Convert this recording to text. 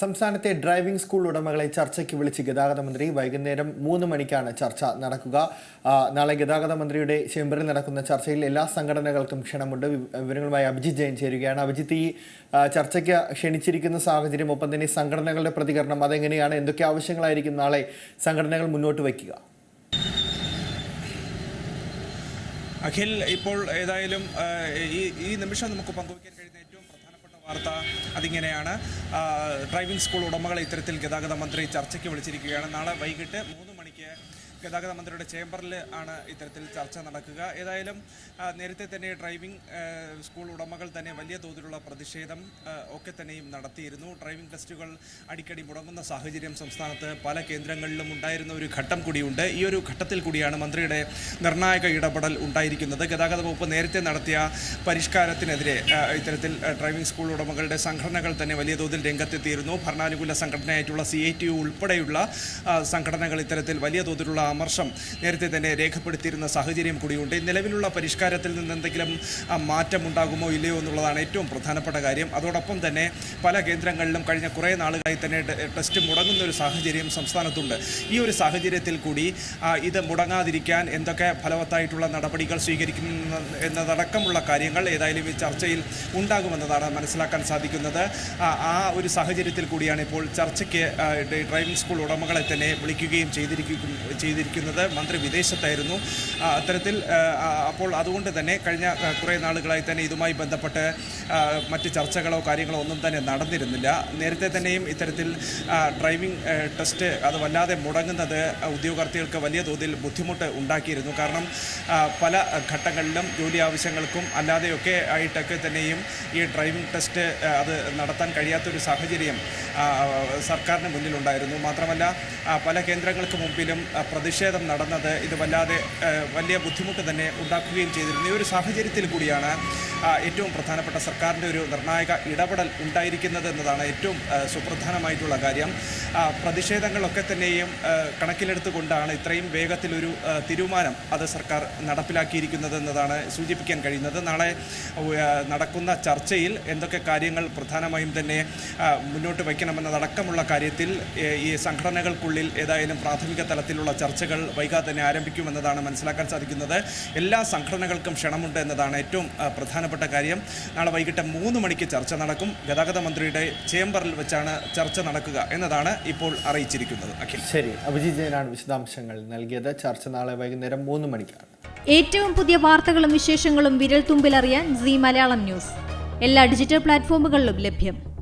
സംസ്ഥാനത്തെ driving school ഉടമകളെ ചർച്ചയ്ക്ക് വിളിച്ച് ഗതാഗത മന്ത്രി വൈകുന്നേരം മൂന്ന് മണിക്കാണ് ചർച്ച നടക്കുക. നാളെ ഗതാഗത മന്ത്രിയുടെ ചേംബറിൽ നടക്കുന്ന ചർച്ചയിൽ എല്ലാ സംഘടനകൾക്കും ക്ഷണമുണ്ട്. വിവരങ്ങളുമായി അഭിജിത് ജയൻ ചേരുകയാണ്. അഭിജിത്ത് ഈ ചർച്ചയ്ക്ക് ക്ഷണിച്ചിരിക്കുന്ന സാഹചര്യം ഒപ്പം തന്നെ സംഘടനകളുടെ പ്രതികരണം അതെങ്ങനെയാണ്? എന്തൊക്കെ ആവശ്യങ്ങളായിരിക്കും നാളെ സംഘടനകൾ മുന്നോട്ട് വയ്ക്കുക? അഖിൽ ഇപ്പോൾ ഏതായാലും ഈ നിമിഷം നമുക്ക് പങ്കുവയ്ക്കാൻ കഴിയുന്ന വാർത്ത. അതിങ്ങനെയാണ് ഡ്രൈവിംഗ് സ്കൂൾ ഉടമകളെ ഇത്തരത്തിൽ ഗതാഗത മന്ത്രി ചർച്ചയ്ക്ക് വിളിച്ചിരിക്കുകയാണ്. നാളെ വൈകിട്ട് മൂന്ന് മണിക്ക് ഗതാഗത മന്ത്രിയുടെ ചേംബറിൽ ആണ് ഇത്തരത്തിൽ ചർച്ച നടക്കുക. ഏതായാലും നേരത്തെ തന്നെ ഡ്രൈവിംഗ് സ്കൂൾ ഉടമകൾ തന്നെ വലിയ തോതിലുള്ള പ്രതിഷേധം ഒക്കെ തന്നെയും നടത്തിയിരുന്നു. ഡ്രൈവിംഗ് ടെസ്റ്റുകൾ അടിക്കടി മുടങ്ങുന്ന സാഹചര്യം സംസ്ഥാനത്ത് പല കേന്ദ്രങ്ങളിലും ഉണ്ടായിരുന്ന ഒരു ഘട്ടം കൂടിയുണ്ട്. ഈ ഒരു ഘട്ടത്തിൽ കൂടിയാണ് മന്ത്രിയുടെ നിർണായക ഇടപെടൽ ഉണ്ടായിരിക്കുന്നത്. ഗതാഗത വകുപ്പ് നേരത്തെ നടത്തിയ പരിഷ്കാരത്തിനെതിരെ ഇത്തരത്തിൽ ഡ്രൈവിംഗ് സ്കൂൾ ഉടമകളുടെ സംഘടനകൾ തന്നെ വലിയ തോതിൽ രംഗത്തെത്തിയിരുന്നു. ഭരണാനുകൂല സംഘടനയായിട്ടുള്ള സി ഉൾപ്പെടെയുള്ള സംഘടനകൾ ഇത്തരത്തിൽ വലിയ തോതിലുള്ള അമർഷം നേരത്തെ തന്നെ രേഖപ്പെടുത്തിയിരുന്ന സാഹചര്യം കൂടിയുണ്ട്. നിലവിലുള്ള പരിഷ്കാരത്തിൽ നിന്ന് എന്തെങ്കിലും മാറ്റമുണ്ടാകുമോ ഇല്ലയോ എന്നുള്ളതാണ് ഏറ്റവും പ്രധാനപ്പെട്ട കാര്യം. അതോടൊപ്പം തന്നെ പല കേന്ദ്രങ്ങളിലും കഴിഞ്ഞ കുറേ നാളുകളായി തന്നെ ടെസ്റ്റ് മുടങ്ങുന്ന ഒരു സാഹചര്യം സംസ്ഥാനത്തുണ്ട്. ഈ ഒരു സാഹചര്യത്തിൽ കൂടി ഇത് മുടങ്ങാതിരിക്കാൻ എന്തൊക്കെ ഫലവത്തായിട്ടുള്ള നടപടികൾ സ്വീകരിക്കുന്ന എന്നതടക്കമുള്ള കാര്യങ്ങൾ ഏതായാലും ഈ ചർച്ചയിൽ ഉണ്ടാകുമെന്നതാണ് മനസ്സിലാക്കാൻ സാധിക്കുന്നത്. ആ, ഒരു സാഹചര്യത്തിൽ കൂടിയാണ് ഇപ്പോൾ ചർച്ചയ്ക്ക് ഡ്രൈവിംഗ് സ്കൂൾ ഉടമകളെ തന്നെ വിളിക്കുകയും ചെയ്തിരിക്കും ചെയ്തിരിക്കുന്നത് മന്ത്രി വിദേശത്തായിരുന്നു. അത്തരത്തിൽ അപ്പോൾ അതുകൊണ്ട് തന്നെ കഴിഞ്ഞ കുറേ നാളുകളായി തന്നെ ഇതുമായി ബന്ധപ്പെട്ട് മറ്റ് ചർച്ചകളോ കാര്യങ്ങളോ ഒന്നും തന്നെ നടന്നിരുന്നില്ല. നേരത്തെ തന്നെയും ഇത്തരത്തിൽ ഡ്രൈവിംഗ് ടെസ്റ്റ് അത് വല്ലാതെ മുടങ്ങുന്നത് ഉദ്യോഗാർത്ഥികൾക്ക് വലിയ തോതിൽ ബുദ്ധിമുട്ട് ഉണ്ടാക്കിയിരുന്നു. കാരണം പല ഘട്ടങ്ങളിലും ജോലി ആവശ്യങ്ങൾക്കും അല്ലാതെയൊക്കെ ആയിട്ടൊക്കെ തന്നെയും ഈ ഡ്രൈവിംഗ് ടെസ്റ്റ് അത് നടത്താൻ കഴിയാത്തൊരു സാഹചര്യം സർക്കാരിന് മുന്നിലുണ്ടായിരുന്നു. മാത്രമല്ല പല കേന്ദ്രങ്ങൾക്ക് മുമ്പിലും പ്രതിഷേധം നടന്നത് ഇത് വല്ലാതെ വലിയ ബുദ്ധിമുട്ട് തന്നെ ഉണ്ടാക്കുകയും ചെയ്തിരുന്നു. ഈ ഒരു സാഹചര്യത്തിൽ കൂടിയാണ് ഏറ്റവും പ്രധാനപ്പെട്ട സർക്കാരിന്റെ ഒരു നിർണായക ഇടപെടൽ ഉണ്ടായിരിക്കുന്നത് എന്നതാണ് ഏറ്റവും സുപ്രധാനമായിട്ടുള്ള കാര്യം. പ്രതിഷേധങ്ങളൊക്കെ തന്നെയും കണക്കിലെടുത്തുകൊണ്ടാണ് ഇത്രയും വേഗത്തിലൊരു തീരുമാനം അത് സർക്കാർ നടപ്പിലാക്കിയിരിക്കുന്നത് എന്നതാണ് സൂചിപ്പിക്കാൻ കഴിയുന്നത്. നാളെ നടക്കുന്ന ചർച്ചയിൽ എന്തൊക്കെ കാര്യങ്ങൾ പ്രധാനമായും തന്നെ മുന്നോട്ട് വയ്ക്കണമെന്നതടക്കമുള്ള കാര്യത്തിൽ ഈ സംഘടനകൾക്കുള്ളിൽ ഏതായാലും പ്രാഥമിക തലത്തിലുള്ള ചർച്ചകൾ വൈകാതെ തന്നെ ആരംഭിക്കുമെന്നതാണ് മനസ്സിലാക്കാൻ സാധിക്കുന്നത്. എല്ലാ സംഘടനകൾക്കും ക്ഷണമുണ്ട് എന്നതാണ് ഏറ്റവും ആ, പ്രധാനപ്പെട്ട കാര്യം. നാളെ വൈകിട്ട് മൂന്ന് മണിക്ക് ചർച്ച നടക്കും. ഗതാഗത മന്ത്രിയുടെ ചേംബറിൽ വെച്ചാണ് ചർച്ച നടക്കുക എന്നതാണ് ഇപ്പോൾ അറിയിച്ചിരിക്കുന്നത്. അഖിൽ. ശരി. അഭിജിത്തിനാണ് വിശദാംശങ്ങൾ നൽകിയത്. ചർച്ച നാളെ വൈകുന്നേരം മൂന്ന് മണിക്കാണ്. ഏറ്റവും പുതിയ വാർത്തകളും വിശേഷങ്ങളും വിരൽ തുമ്പിലറിയാൻ സി മലയാളം ന്യൂസ്. എല്ലാ ഡിജിറ്റൽ പ്ലാറ്റ്ഫോമുകളിലും ലഭ്യം.